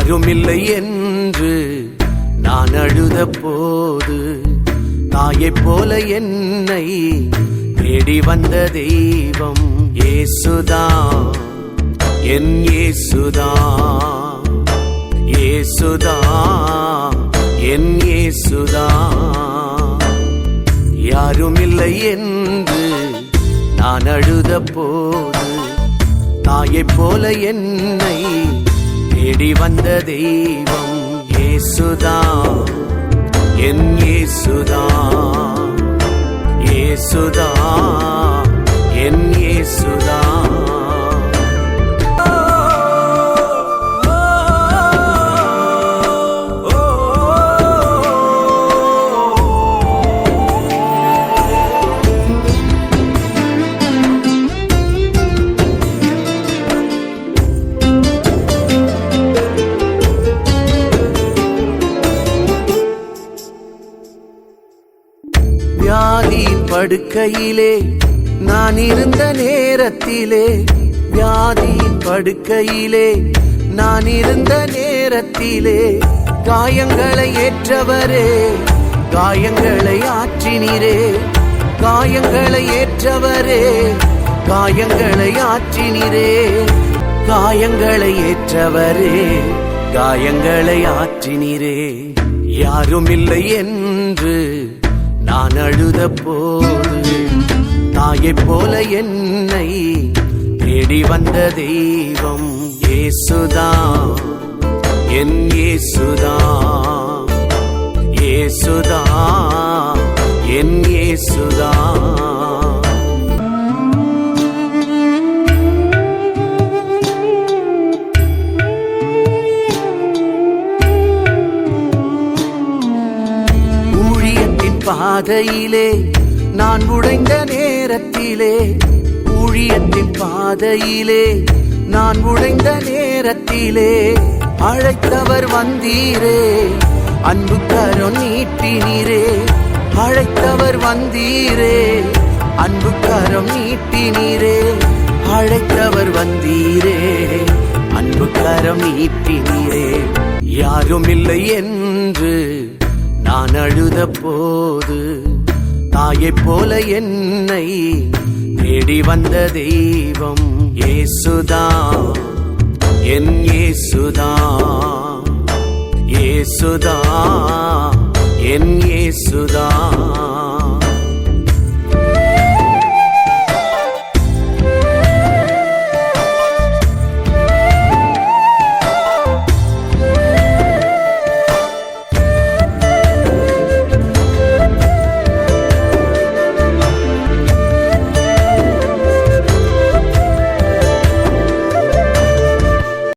யாருமில்லை என்று நான் அழுத போது தாயைப் போல என்னை தேடி வந்த தெய்வம் ஏசுதா என் ஏசுதா ஏசுதா என் ஏசுதா யாருமில்லை என்று நான் அழுத போது தாயைப் போல என்னை தேடி வந்த தெய்வம் ஏசுதா என் ஏசுதா ஏசுதா என் ஏசுதா வியாதி படுக்கையிலே நான் இருந்த நேரத்திலே வியாதி படுக்கையிலே நான் இருந்த நேரத்திலே காயங்களை ஏற்றவரே காயங்களை ஆற்றினீரே காயங்களை ஏற்றவரே காயங்களை ஆற்றினீரே காயங்களை ஏற்றவரே காயங்களை ஆற்றினீரே. யாருமில்லை என்று நான் அழுத போது தாயைப் போல என்னை தேடி வந்த தெய்வம் ஏசுதா என் ஏசுதா ஏசுதா என் ஏசுதா பாதையிலே நான் உடைந்த நேரத்திலே ஊழியத்தின் பாதையிலே நான் உடைந்த நேரத்திலே அழைத்தவர் வந்தீரே அன்பு கரம் நீட்டினீரே அழைத்தவர் வந்தீரே அன்பு கரம் நீட்டினீரே அழைத்தவர் வந்தீரே அன்பு கரம் நீட்டினீரே. யாரும் இல்லை என்று நான் அழுத போது தாயைப் போல என்னை தேடி வந்த தெய்வம் ஏசுதா என் ஏசுதா ஏசுதா என் ஏசுதா